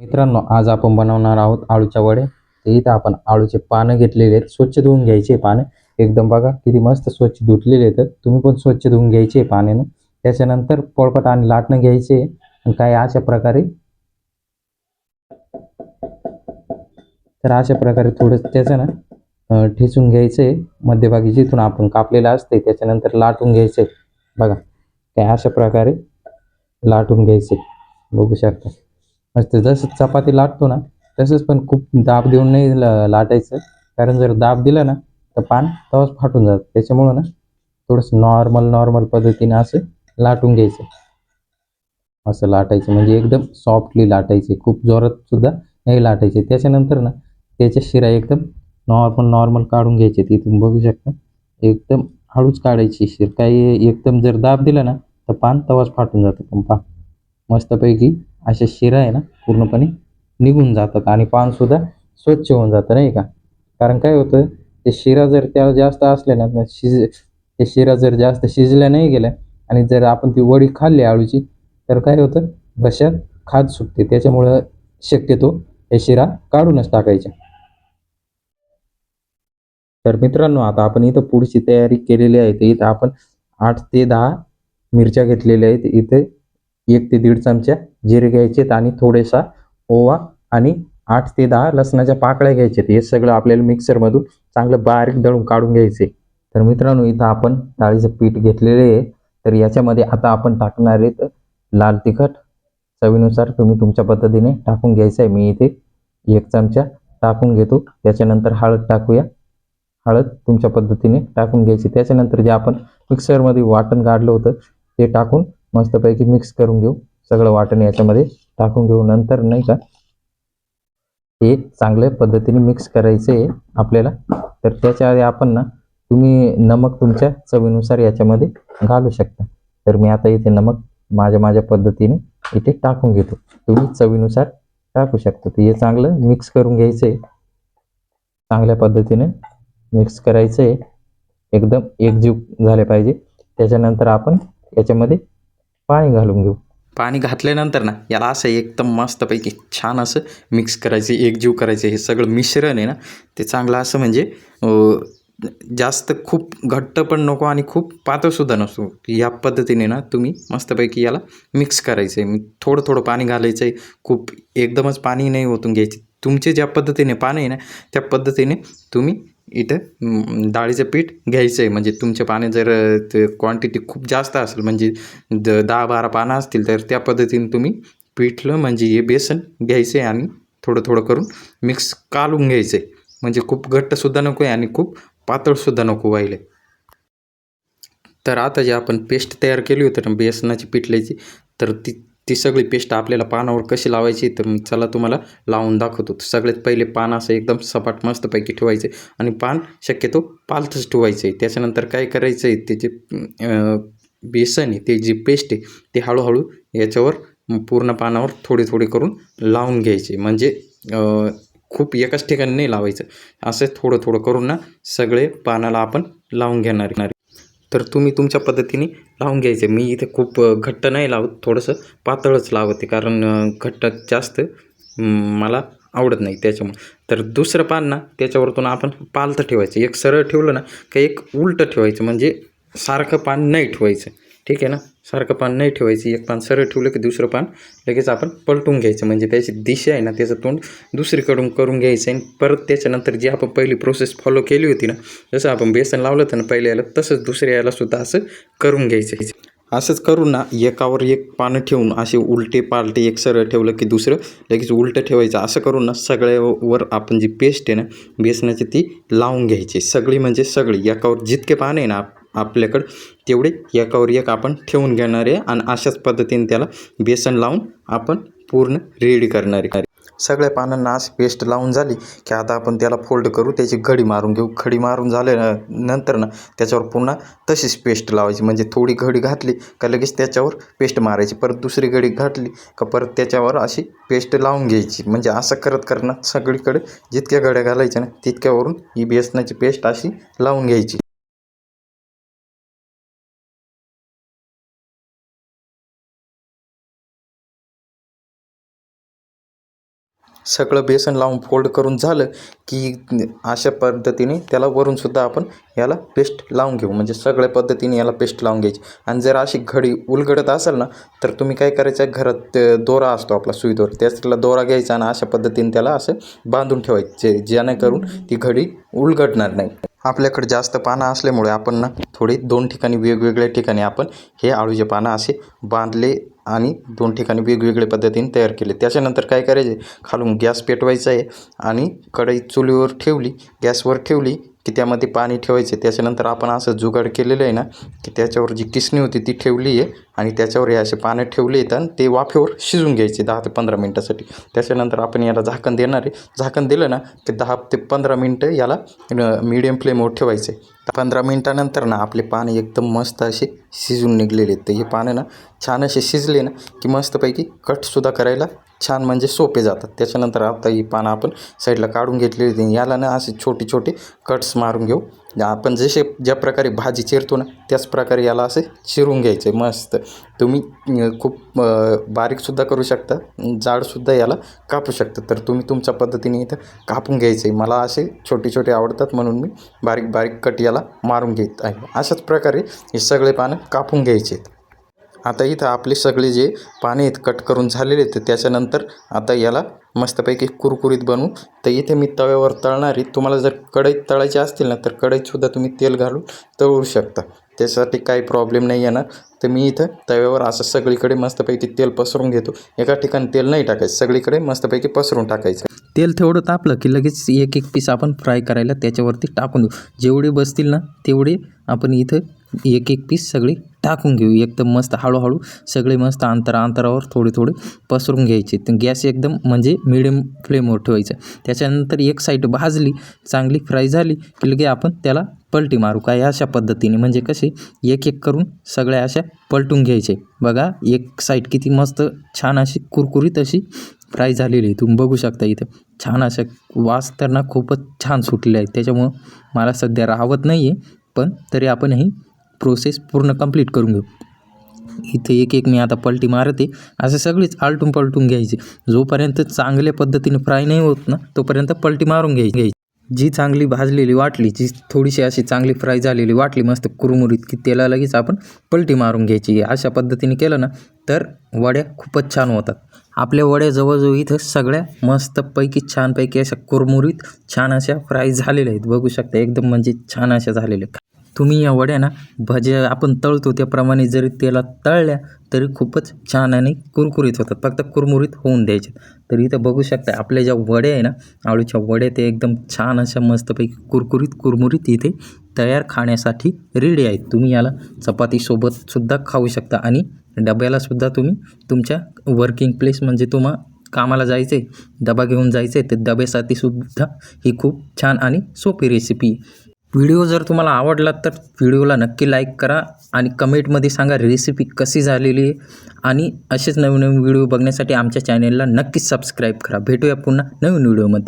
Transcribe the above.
मित्रांनो आज आपण बनवणार आहोत आळूच्या वडे. तर इथं आपण आळूचे पानं घेतलेले आहेत. स्वच्छ धुवून घ्यायचे पानं. एकदम बघा किती मस्त स्वच्छ धुतलेले आहेत. तुम्ही पण स्वच्छ धुवून घ्यायचे पाण्यानं. त्याच्यानंतर पोळपट आणि लाटणं घ्यायचे आणि काय अशा प्रकारे तर अशा प्रकारे थोडं त्याचं ना ठेचून घ्यायचं आहे. मध्यभागी जिथून आपण कापलेलं असते त्याच्यानंतर लाटून घ्यायचं आहे. बघा काय अशा प्रकारे लाटून घ्यायचे बघू शकता. मस्त जसं चपाती लाटतो ना तसंच पण खूप दाब देऊन नाही लाटायचं. कारण जर दाब दिला ना तर पान तवाच फाटून जातं. त्याच्यामुळं ना थोडंसं नॉर्मल नॉर्मल पद्धतीने असं लाटून घ्यायचं. असं लाटायचं. म्हणजे एकदम सॉफ्टली लाटायचे. खूप जोरात सुद्धा नाही लाटायचे. त्याच्यानंतर ना त्याच्या शिरा एकदम नॉर्मल नॉर्मल काढून घ्यायचे. तिथून बघू शकता. एकदम हळूच काढायची शिर. काही एकदम जर दाब दिला ना तर पान तवाच फाटून जातं. पण पा मस्तपैकी अशा शिरा आहे ना पूर्णपणे निघून जातात आणि पानसुद्धा स्वच्छ होऊन जातं नाही का? कारण काय होतं ते शिरा जर त्याला जास्त असल्या ना शिज ते शिरा जर जास्त शिजल्या नाही गेल्या आणि जर आपण ती वडी खाल्ली आळूची तर काय होतं? घशात खाज सुटते. त्याच्यामुळं शक्यतो हे शिरा काढूनच टाकायच्या. तर मित्रांनो आता आपण इथं पुढची तयारी केलेली आहे. तर इथं आपण आठ ते दहा मिरच्या घेतलेल्या आहेत. इथे एक ते दीड चमच्या जिरे घ्यायचेत आणि थोडेसा ओवा आणि आठ ते दहा लसणाच्या पाकळ्या घ्यायच्यात हे सगळं आपल्याला मिक्सरमधून चांगलं बारीक दळून काढून घ्यायचे तर मित्रांनो इथं आपण डाळीचं पीठ घेतलेले आहे. तर याच्यामध्ये आता आपण टाकणार आहेत लाल तिखट. चवीनुसार तुम्ही तुमच्या पद्धतीने टाकून घ्यायचं आहे. मी इथे एक चमचा टाकून घेतो. त्याच्यानंतर हळद टाकूया. हळद तुमच्या पद्धतीने टाकून घ्यायची. त्याच्यानंतर जे आपण मिक्सरमध्ये वाटण काढलं होतं ते टाकून मस्तपैकी मिक्स करून घेऊ. सगळं वाटण याच्यामध्ये टाकून घेऊ नंतर नाही का? हे चांगल्या पद्धतीने मिक्स करायचं आहे आपल्याला. तर त्याच्या आधी आपण ना तुम्ही नमक तुमच्या चवीनुसार याच्यामध्ये घालू शकता. तर मी आता इथे नमक माझ्या माझ्या पद्धतीने इथे टाकून घेतो. तुम्ही चवीनुसार टाकू शकता. तर हे चांगलं मिक्स करून घ्यायचं आहे. चांगल्या पद्धतीने मिक्स करायचं आहे. एकदम एकजीव झाले पाहिजे. त्याच्यानंतर आपण याच्यामध्ये पाणी घालून घेऊ. पाणी घातल्यानंतर ना याला असं एकदम मस्तपैकी छान असं मिक्स करायचं एकजीव करायचं हे सगळं मिश्रण आहे ना ते चांगलं असं म्हणजे जास्त खूप घट्ट पण नको आणि खूप पातळसुद्धा नसतो या पद्धतीने ना तुम्ही मस्तपैकी याला मिक्स करायचं आहे थोडं थोडं पाणी घालायचं आहे खूप एकदमच पाणी नाही ओतून घ्यायचे. तुमचे ज्या पद्धतीने पाणी आहे ना त्या पद्धतीने तुम्ही इथं डाळीचं पीठ घ्यायचं आहे म्हणजे तुमचे पाने जर क्वांटिटी खूप जास्त असेल म्हणजे द दहा बारा पानं असतील तर त्या पद्धतीने तुम्ही पिठलं म्हणजे हे बेसन घ्यायचं आहे आणि थोडं थोडं करून मिक्स कालून घ्यायचं आहे म्हणजे खूप घट्टसुद्धा नको आहे आणि खूप पातळसुद्धा नको व्हायला तर आता जे आपण पेस्ट तयार केली होती ना बेसनाची पिठल्याची तर ती ती सगळी पेस्ट आपल्याला पानावर कशी लावायची तर मी चला तुम्हाला लावून दाखवतो. सगळ्यात पहिले पान असं एकदम सपाट मस्तपैकी ठेवायचं आणि पान शक्यतो पालथंच ठेवायचं. आहे त्याच्यानंतर काय करायचं आहे ते जे बेसन आहे ते जी पेस्ट आहे ते हळूहळू याच्यावर पूर्ण पानावर थोडे थोडे करून लावून घ्यायचे. म्हणजे खूप एकाच ठिकाणी नाही लावायचं. असं थोडं थोडं करून ना सगळे पानाला आपण लावून घेणार घेणार तर तुम्ही तुमच्या पद्धतीने लावून घ्यायचे. मी इथे खूप घट्ट नाही लावत थोडंसं पातळच लावते कारण घट्ट जास्त मला आवडत नाही त्याच्यामुळे. तर दुसरं पान ना त्याच्यावरतून आपण पालतं ठेवायचं. एक सरळ ठेवलं ना का एक उलटं ठेवायचं म्हणजे सारखं पान नाही ठेवायचं. ठीक आहे ना? सारखं पान नाही ठेवायचं. एक पान सरळ ठेवलं की दुसरं पान लगेच आपण पलटून घ्यायचं. म्हणजे त्याची दिशा आहे ना त्याचं तोंड दुसरीकडून करून घ्यायचं आणि परत त्याच्यानंतर जी आपण पहिली प्रोसेस फॉलो केली होती ना जसं आपण बेसन लावलं होतं ना पहिल्या याला तसंच दुसऱ्या याला सुद्धा असं करून घ्यायचं. असंच करून ना एकावर एक पानं ठेवून असे उलटे पालटे एक सरळ ठेवलं की दुसरं लगेच उलटं ठेवायचं. असं करून ना सगळ्यावर आपण जी पेस्ट आहे ना बेसनाची ती लावून घ्यायची. सगळी म्हणजे सगळी. एकावर जितके पानं आहे ना आपल्याकडं. तेवढे एकावर एक आपण ठेवून घेणार आहे आणि अशाच पद्धतीने त्याला बेसन लावून आपण पूर्ण रेडी करणार आहे. सगळ्या पानांना अशी पेस्ट लावून झाली की आता आपण त्याला फोल्ड करू त्याची घडी मारून घेऊ. घडी मारून झाल्या नंतर ना त्याच्यावर पुन्हा तशीच पेस्ट लावायची. म्हणजे थोडी घडी घातली का लगेच त्याच्यावर पेस्ट मारायची. परत दुसरी घडी घातली का परत त्याच्यावर अशी पेस्ट लावून घ्यायची. म्हणजे असं करत करणार सगळीकडे जितक्या घड्या घालायच्या ना तितक्यावरून ही बेसनाची पेस्ट अशी लावून घ्यायची. सगळं बेसन लावून फोल्ड करून झालं की अशा पद्धतीने त्याला वरूनसुद्धा आपण याला पेस्ट लावून घेऊ. म्हणजे सगळ्या पद्धतीने याला पेस्ट लावून घ्यायची. आणि जर अशी घडी उलगडत असेल ना तर तुम्ही काय करायचं आहे घरात दोरा असतो आपला सुई दोरा त्याला दोरा घ्यायचा आणि अशा पद्धतीने त्याला असं बांधून ठेवायचे जेणेकरून ती घडी उलगडणार नाही. आपल्याकडे जास्त पानं असल्यामुळे आपण ना थोडे दोन ठिकाणी वेगवेगळ्या ठिकाणी आपण हे आळूचे पानं असे बांधले आणि दोन ठिकाणी वेगवेगळ्या पद्धतीने तयार केले. त्याच्यानंतर काय करायचे? खालून गॅस पेटवायचा आहे आणि कढई चुलीवर ठेवली गॅसवर ठेवली की त्यामध्ये पाणी ठेवायचे त्याच्यानंतर आपण असं जुगाड केलेलं आहे ना की त्याच्यावर जी किसणी होती ती ठेवली आहे आणि त्याच्यावर हे असे पानं ठेवले आहेत आणि ते वाफेवर शिजून घ्यायचे दहा ते पंधरा मिनटासाठी. त्याच्यानंतर आपण याला झाकण देणार आहे. झाकण दिलं ना की दहा ते पंधरा मिनटं याला मीडियम फ्लेमवर ठेवायचे पंधरा मिनटानंतर ना आपले पानं एकदम मस्त असे शिजून निघलेले आहेत. तर हे पानं ना छान असे शिजले ना की मस्तपैकी कटसुद्धा करायला छान म्हणजे सोपे जातात. त्याच्यानंतर आता ही पानं आपण साईडला काढून घेतलेली आहेत. याला ना असे छोटे छोटे कट्स मारून घेऊ. आपण जसे ज्या प्रकारे भाजी चिरतो ना त्याच प्रकारे याला असे चिरून घ्यायचे. मस्त. तुम्ही खूप बारीकसुद्धा करू शकता. जाडसुद्धा याला कापू शकता. तर तुम्ही तुमच्या पद्धतीने इथं कापून घ्यायचे. मला असे छोटे छोटे आवडतात म्हणून मी बारीक बारीक कट याला मारून घेत आहे. अशाच प्रकारे हे सगळे पानं कापून घ्यायचे आहेत आता इथं आपले सगळे जे पाने आहेत कट करून झालेले आहेत त्याच्यानंतर आता याला मस्तपैकी कुरकुरीत बनवू. तर इथे मी तव्यावर तळणार आहे. तुम्हाला जर कढईत तळायचे असतील ना तर कढईतसुद्धा तुम्ही तेल घालून तळू शकता. त्यासाठी काही प्रॉब्लेम नाही येणार. तर मी इथं तव्यावर असं सगळीकडे मस्तपैकी तेल पसरून घेतो. एका ठिकाणी तेल नाही टाकायचं. सगळीकडे मस्तपैकी पसरून टाकायचं. तेल तेवढं तापलं की लगेच एक एक पीस आपण फ्राय करायला त्याच्यावरती टाकून देऊ. जेवढे बसतील ना तेवढे आपण इथं एक एक पीस सगळे टाकून घेऊ. एकदम मस्त हळूहळू सगळे मस्त अंतरा अंतरावर थोडे थोडे पसरून घ्यायचे. तर गॅस एकदम म्हणजे मिडियम फ्लेमवर ठेवायचं. त्याच्यानंतर एक साईड भाजली चांगली फ्राय झाली की लगे आपण त्याला पलटी मारू. काय अशा पद्धतीने म्हणजे कसे एक एक करून सगळ्या अशा पलटून घ्यायचे. बघा एक साईड किती मस्त छान अशी कुरकुरीत अशी फ्राय झालेली आहे. तुम्ही बघू शकता इथं. छान अशा वास तर ना खूपच छान सुटले आहेत त्याच्यामुळं मला सध्या राहत नाही आहे पण तरी आपण ही प्रोसेस पूर्ण कंप्लीट करून घेऊ. इथे एक एक मी आता पलटी मारते. असं सगळीच आलटून पलटून घ्यायचे. जोपर्यंत चांगल्या पद्धतीने फ्राय नाही होत ना तोपर्यंत पलटी मारून घ्यायची. घ्यायची जी चांगली भाजलेली वाटली जी थोडीशी अशी चांगली फ्राय झालेली वाटली मस्त कुरमुरीत की त्याला लगेच आपण पलटी मारून घ्यायची. अशा पद्धतीने केलं ना तर वड्या खूपच छान होतात. आपल्या वड्या जवळजवळ इथं सगळ्या मस्तपैकी छानपैकी अशा कुरमुरीत छान अशा फ्राय झालेल्या आहेत. बघू शकता एकदम म्हणजे छान अशा झालेल्या तुम्ही या वड्या ना भज्या आपण तळतो त्याप्रमाणे जरी तेलात तळल्या तरी खूपच छान आणि कुरकुरीत होतात. फक्त कुरमुरीत होऊन द्यायचे. तर इथं बघू शकता आपल्या ज्या वड्या आहे ना आळूच्या वड्या ते एकदम छान अशा मस्तपैकी कुरकुरीत कुरमुरीत इथे तयार खाण्यासाठी रेडी आहेत. तुम्ही याला चपातीसोबतसुद्धा खाऊ शकता आणि डब्यालासुद्धा तुम्ही तुमच्या वर्किंग प्लेस म्हणजे तुम्हा कामाला जायचं आहे डबा घेऊन जायचं आहे तर डब्यासाठी सुद्धा ही खूप छान आणि सोपी रेसिपी व्हिडिओ जर तुम्हाला आवडला तर व्हिडिओला नक्की लाईक करा आणि कमेंटमध्ये सांगा रेसिपी कशी झालेली आहे. आणि असेच नवीन नवीन व्हिडिओ बघण्यासाठी आमच्या चॅनेलला नक्कीच सबस्क्राईब करा. भेटूया पुन्हा नवीन व्हिडिओमध्ये.